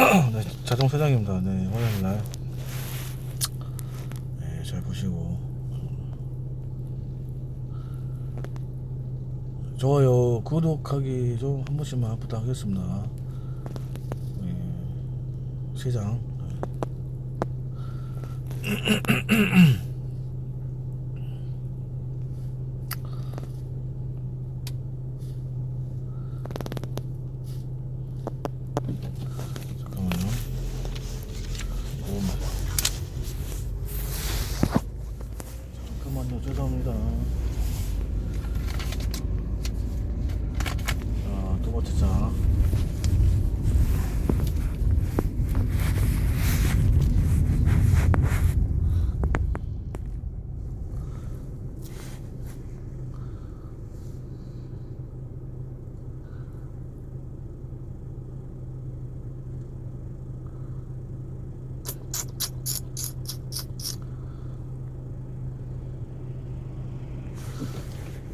네, 자동 세장입니다. 네, 화요일 날. 네, 잘 보시고. 좋아요, 구독하기 좀 한 번씩만 부탁하겠습니다. 네, 세장. 잠 깐만요. 오만. 죄송합니다. 자, 두 번째 장.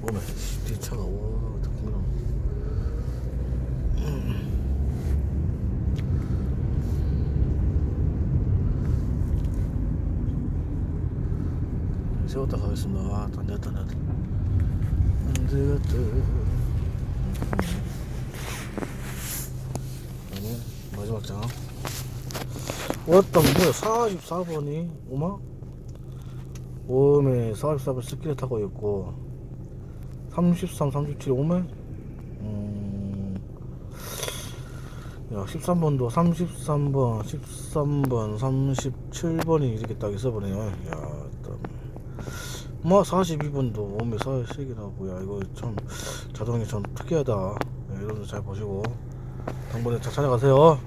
오메, 뒤 차가 오, 그럼. 세웠다 가겠습니다. 아, 안 되겠다, 안 되겠다. 안 되겠다. 그다음에 마지막 장. 왔다, 뭐야, 44번이, 오마? 오메, 44번 스키를 타고 있고, 33, 37, 오메? 음, 야, 13번도 33번, 13번, 37번이 이렇게 딱 있어버네요. 야, 또. 뭐 42번도 몸에 사색이 나고 야 이거 참 자동이 참 특이하다 네, 여러분들 잘 보시고 당번에 잘 찾아가세요